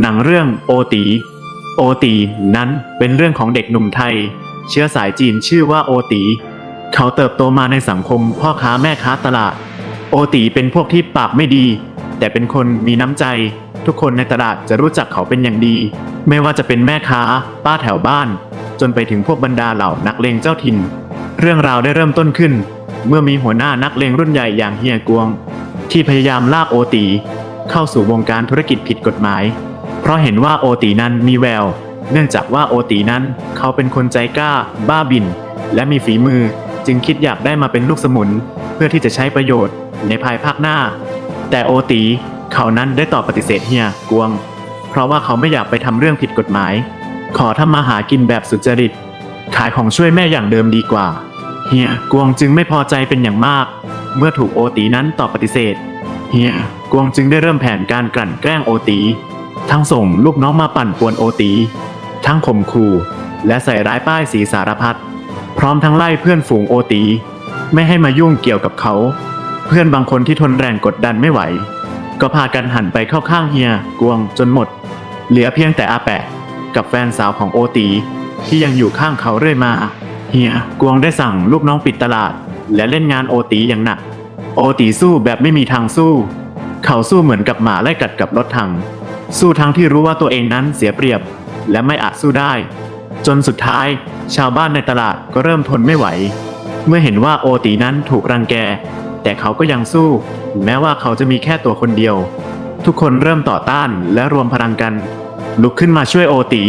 หนังเรื่องโอตี โอตีนั้นเป็นเรื่องของเด็กหนุ่มไทย เชื้อสายจีนชื่อว่าโอตี เขาเติบโตมาในสังคมพ่อค้าแม่ค้าตลาด โอตีเป็นพวกที่ปากไม่ดี แต่เป็นคนมีน้ำใจ ทุกคนในตลาดจะรู้จักเขาเป็นอย่างดี ไม่ว่าจะเป็นแม่ค้า ป้าแถวบ้าน จนไปถึงพวกบรรดาเหล่านักเลงเจ้าถิ่น เรื่องราวได้เริ่มต้นขึ้น เมื่อมีหัวหน้านักเลงรุ่นใหญ่อย่างเฮียกวง ที่พยายามลากโอตี เข้าสู่วงการธุรกิจผิดกฎหมาย เพราะเห็นว่าโอตีนั้นมีแวว เนื่องจากว่าโอตีนั้นเขาเป็นคนใจกล้า บ้าบิน และมีฝีมือ จึงคิดอยากได้มาเป็นลูกสมุน เพื่อที่จะใช้ประโยชน์ในภายภาคหน้า แต่โอตีเขานั้นได้ตอบปฏิเสธเฮียกวง เพราะว่าเขาไม่อยากไปทำเรื่องผิดกฎหมาย ขอทำมาหากินแบบสุจริต ขายของช่วยแม่อย่างเดิมดีกว่าเฮียกวงจึงไม่พอใจเป็นอย่างมาก เมื่อถูกโอตีนั้นตอบปฏิเสธเฮียกวงจึงได้เริ่มแผนการกลั่นแกล้งโอตี ทั้งส่งลูกน้องมาปั่นป่วนโอตี ทั้งข่มขู่และใส่ร้ายป้ายสีสารพัด พร้อมทั้งไล่เพื่อนฝูงโอตี ไม่ให้มายุ่งเกี่ยวกับเขา เพื่อนบางคนที่ทนแรงกดดันไม่ไหว ก็พากันหันไปเข้าข้างเฮียกวงจนหมด เหลือเพียงแต่อาแปะ กับแฟนสาวของโอตี ที่ยังอยู่ข้างเขาเรื่อยมา เฮียกวงได้สั่งลูกน้องปิดตลาด และเล่นงานโอตีอย่างหนัก โอตีสู้แบบไม่มีทางสู้ เขาสู้เหมือนกับหมาไล่กัดกับรถถัง สู้ทั้งที่รู้ว่าตัวเองนั้นเสียเปรียบ และไม่อาจสู้ได้ จนสุดท้าย ชาวบ้านในตลาดก็เริ่มทนไม่ไหว เมื่อเห็นว่าโอตีนั้นถูกรังแก แต่เขาก็ยังสู้ แม้ว่าเขาจะมีแค่ตัวคนเดียว ทุกคนเริ่มต่อต้านและรวมพลังกัน ลุกขึ้นมาช่วยโอตี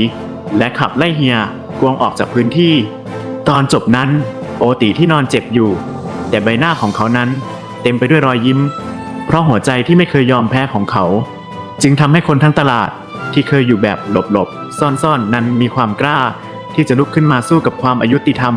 และขับไล่เฮียกวงออกจากพื้นที่ ตอนจบนั้น โอตีที่นอนเจ็บอยู่ แต่ใบหน้าของเขานั้น เต็มไปด้วยรอยยิ้ม เพราะหัวใจที่ไม่เคยยอมแพ้ของเขา จึงทำให้คนทั้งตลาดที่เคยอยู่แบบหลบๆ ซ่อนๆ นั้นมีความกล้าที่จะลุกขึ้นมาสู้กับความอายุติธรรม